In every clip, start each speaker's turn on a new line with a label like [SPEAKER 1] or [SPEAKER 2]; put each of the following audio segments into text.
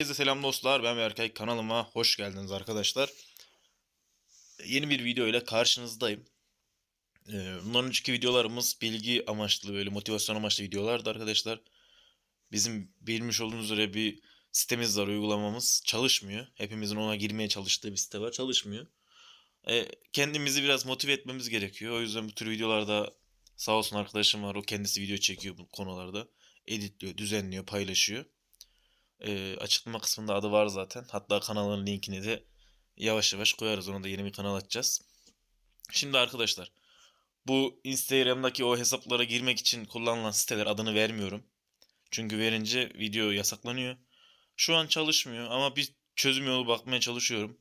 [SPEAKER 1] Herkese selam dostlar. Ben Berkay. Kanalıma hoş geldiniz arkadaşlar. Yeni bir video ile karşınızdayım. Ee, Bundan önceki videolarımız bilgi amaçlı böyle motivasyon amaçlı videolardı arkadaşlar. Bizim bilmiş olduğunuz üzere bir sitemiz var, uygulamamız çalışmıyor. Hepimizin ona girmeye çalıştığı bir site var, çalışmıyor. Ee, Kendimizi biraz motive etmemiz gerekiyor. O yüzden bu tür videolarda sağ olsun arkadaşım var. O kendisi video çekiyor bu konularda. Editliyor, düzenliyor, paylaşıyor. Ee, açıklama kısmında adı var zaten. Hatta kanalın linkini de yavaş yavaş koyarız. Onu da yeni bir kanal açacağız. Şimdi arkadaşlar bu Instagram'daki o hesaplara girmek için kullanılan siteler adını vermiyorum. Çünkü verince video yasaklanıyor. Şu an çalışmıyor ama bir çözüm yolu bakmaya çalışıyorum.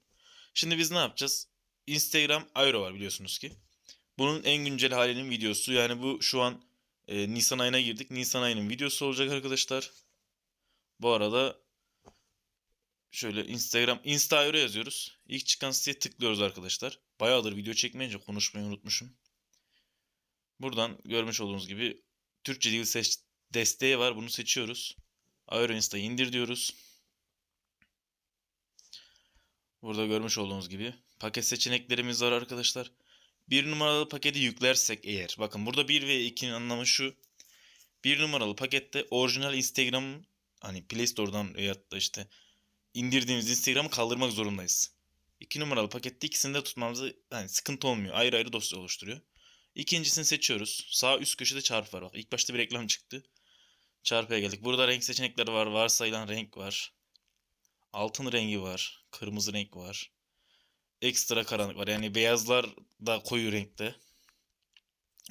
[SPEAKER 1] Şimdi biz ne yapacağız? Instagram Aero var biliyorsunuz ki. Bunun en güncel halinin videosu. Yani bu şu an e, Nisan ayına girdik. Nisan ayının videosu olacak arkadaşlar. Bu arada şöyle Instagram Insta Euro yazıyoruz. İlk çıkan siteye tıklıyoruz arkadaşlar. Bayağıdır video çekmeyince konuşmayı unutmuşum. Buradan görmüş olduğunuz gibi Türkçe dil seç desteği var. Bunu seçiyoruz. Euro Insta'yı indir diyoruz. Burada görmüş olduğunuz gibi paket seçeneklerimiz var arkadaşlar. Bir numaralı paketi yüklersek eğer. Bakın burada 1 ve 2'nin anlamı şu. Bir numaralı pakette orijinal Instagram hani Play Store'dan veyahut da işte indirdiğimiz Instagram'ı kaldırmak zorundayız. İki numaralı pakette ikisini de tutmamızı hani sıkıntı olmuyor. Ayrı ayrı dosya oluşturuyor. İkincisini seçiyoruz. Sağ üst köşede çarpı var. Bak ilk başta bir reklam çıktı. Çarpıya geldik. Burada renk seçenekleri var. Varsayılan renk var. Altın rengi var. Kırmızı renk var. Ekstra karanlık var. Yani beyazlar da koyu renkte.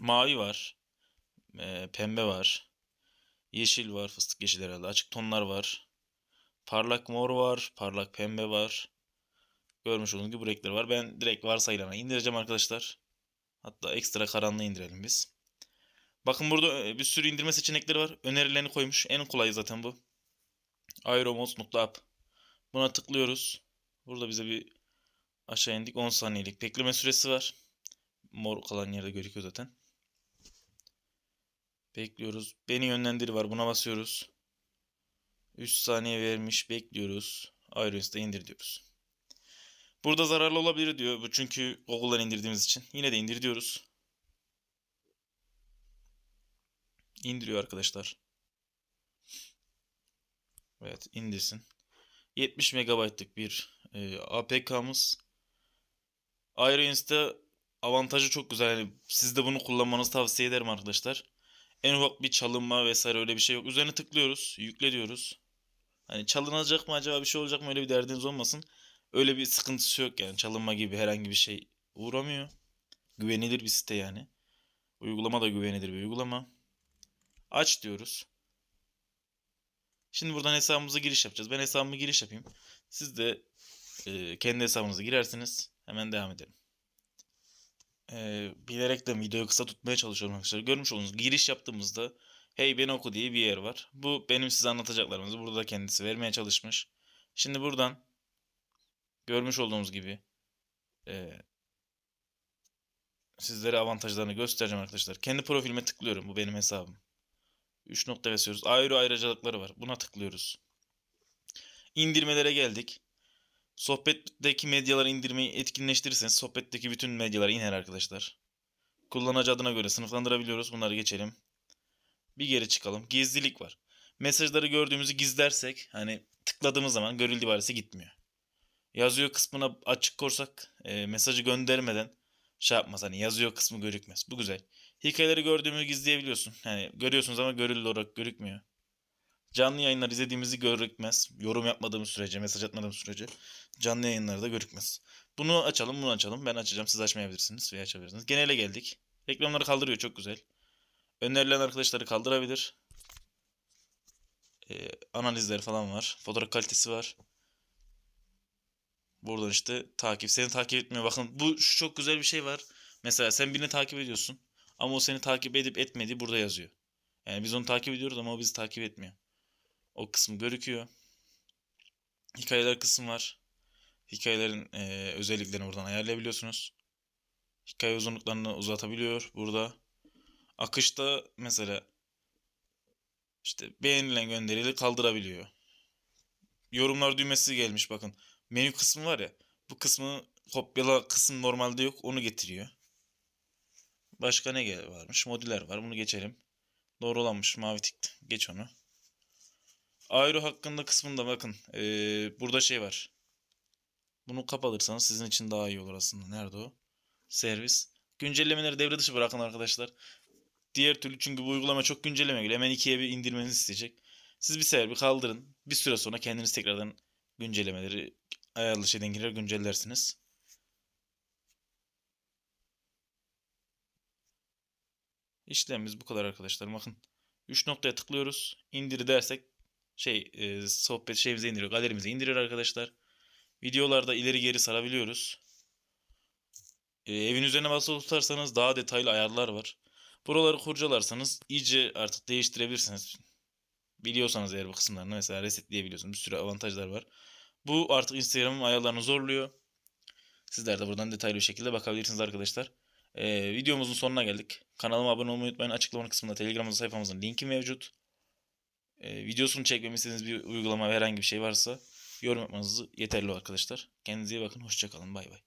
[SPEAKER 1] Mavi var. Ee, pembe var. Yeşil var. Fıstık yeşil herhalde. Açık tonlar var. Parlak mor var. Parlak pembe var. Görmüş olduğunuz gibi bu renkler var. Ben direkt varsayılana indireceğim arkadaşlar. Hatta ekstra karanlığı indirelim biz. Bakın burada e, bir sürü indirme seçenekleri var. Önerilerini koymuş. En kolayı zaten bu. Aeromos.app. Buna tıklıyoruz. Burada bize bir aşağı indik. 10 saniyelik bekleme süresi var. Mor kalan yerde gözüküyor zaten. Bekliyoruz. Beni yönlendir var. Buna basıyoruz. 3 saniye vermiş. Bekliyoruz. iOS'ta indir diyoruz. Burada zararlı olabilir diyor. Bu çünkü Google'dan indirdiğimiz için. Yine de indir diyoruz. İndiriyor arkadaşlar. Evet indirsin. 70 MB'lık bir e, APK'mız. iOS'ta avantajı çok güzel. Yani siz de bunu kullanmanızı tavsiye ederim arkadaşlar. En ufak bir çalınma vesaire öyle bir şey yok. Üzerine tıklıyoruz. Yükle diyoruz. Hani çalınacak mı acaba bir şey olacak mı öyle bir derdiniz olmasın. Öyle bir sıkıntısı yok yani. Çalınma gibi herhangi bir şey uğramıyor. Güvenilir bir site yani. Uygulama da güvenilir bir uygulama. Aç diyoruz. Şimdi buradan hesabımıza giriş yapacağız. Ben hesabımı giriş yapayım. Siz de e, kendi hesabınıza girersiniz. Hemen devam edelim. E, bilerek de videoyu kısa tutmaya çalışıyorum arkadaşlar. Görmüş olduğunuz giriş yaptığımızda Hey beni oku diye bir yer var. Bu benim size anlatacaklarımızı burada da kendisi vermeye çalışmış. Şimdi buradan görmüş olduğunuz gibi e, sizlere avantajlarını göstereceğim arkadaşlar. Kendi profilime tıklıyorum. Bu benim hesabım. 3 nokta basıyoruz. Ayrı ayrıcalıkları var. Buna tıklıyoruz. İndirmelere geldik. Sohbetteki medyaları indirmeyi etkinleştirirseniz sohbetteki bütün medyalar iner arkadaşlar. Kullanıcı adına göre sınıflandırabiliyoruz. Bunları geçelim. Bir geri çıkalım. Gizlilik var. Mesajları gördüğümüzü gizlersek hani tıkladığımız zaman görüldü ibaresi gitmiyor. Yazıyor kısmına açık korsak e, mesajı göndermeden şey yapmaz hani yazıyor kısmı görükmez. Bu güzel. Hikayeleri gördüğümü gizleyebiliyorsun. Yani görüyorsunuz ama görüldü olarak görükmüyor. Canlı yayınlar izlediğimizi görükmez. Yorum yapmadığımız sürece, mesaj atmadığımız sürece canlı yayınlarda görükmez. Bunu açalım, bunu açalım. Ben açacağım. Siz açmayabilirsiniz veya açabilirsiniz. Genele geldik. Reklamları kaldırıyor. Çok güzel. Önerilen arkadaşları kaldırabilir. Ee, analizler falan var. Fotoğraf kalitesi var. Buradan işte takip. Seni takip etmiyor. Bakın bu şu çok güzel bir şey var. Mesela sen birini takip ediyorsun. Ama o seni takip edip etmediği burada yazıyor. Yani biz onu takip ediyoruz ama o bizi takip etmiyor. O kısım görüküyor. Hikayeler kısmı var. Hikayelerin e, özelliklerini buradan ayarlayabiliyorsunuz. Hikaye uzunluklarını uzatabiliyor burada. Akışta mesela işte beğenilen gönderileri kaldırabiliyor. yorumlar düğmesi gelmiş bakın. Menü kısmı var ya. Bu kısmı kopyala kısım normalde yok. Onu getiriyor. Başka ne varmış? Modüler var. Bunu geçelim. Doğru olanmış. Mavi tikti. Geç onu. Aero hakkında kısmında bakın. ee, burada şey var. Bunu kapatırsanız sizin için daha iyi olur aslında. Nerede o? Servis. Güncellemeleri devre dışı bırakın arkadaşlar. Diğer türlü çünkü bu uygulama çok güncelleme geliyor. Hemen ikiye bir indirmenizi isteyecek. Siz bir sefer bir kaldırın. Bir süre sonra kendiniz tekrardan güncellemeleri ayarlı şeyden girer güncellersiniz. İşlemimiz bu kadar arkadaşlar. Bakın 3 noktaya tıklıyoruz. İndir dersek şey e, sohbet şeyimize indiriyor. Galerimize indiriyor arkadaşlar. Videolarda ileri geri sarabiliyoruz. E, evin üzerine basılı tutarsanız daha detaylı ayarlar var. Buraları kurcalarsanız iyice artık değiştirebilirsiniz. Biliyorsanız eğer bu kısımlarını mesela resetleyebiliyorsunuz. Bir sürü avantajlar var. Bu artık Instagram'ın ayarlarını zorluyor. Sizler de buradan detaylı bir şekilde bakabilirsiniz arkadaşlar. Ee, videomuzun sonuna geldik. Kanalıma abone olmayı unutmayın. Açıklama kısmında Telegram sayfamızın linki mevcut. Ee, videosunu çekmemi istediğiniz bir uygulama ve herhangi bir şey varsa yorum yapmanız yeterli arkadaşlar. Kendinize iyi bakın. Hoşçakalın. Bay bay.